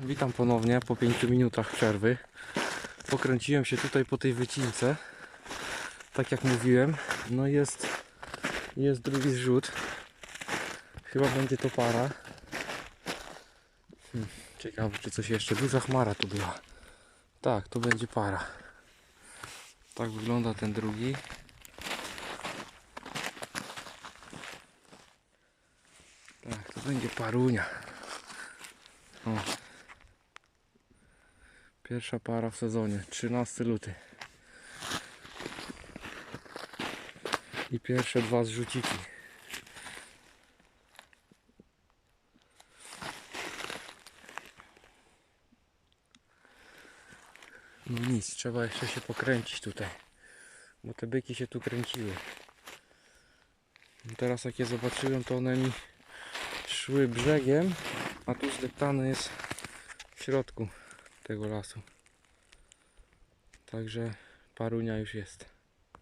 Witam ponownie po 5 minutach przerwy. Pokręciłem się tutaj po tej wycince. Tak jak mówiłem, no jest, jest drugi zrzut. Chyba będzie to para. Hmm, ciekawe czy coś jeszcze. Duża chmara tu była. Tak, to będzie para. Tak wygląda ten drugi. Tak, to będzie parunia. O. Pierwsza para w sezonie, 13 luty. I pierwsze dwa zrzuciki. No nic, trzeba jeszcze się pokręcić tutaj. Bo te byki się tu kręciły. No teraz jak je zobaczyłem, to one mi szły brzegiem, a tu zdeptane jest w środku tego lasu. Także parunia już jest.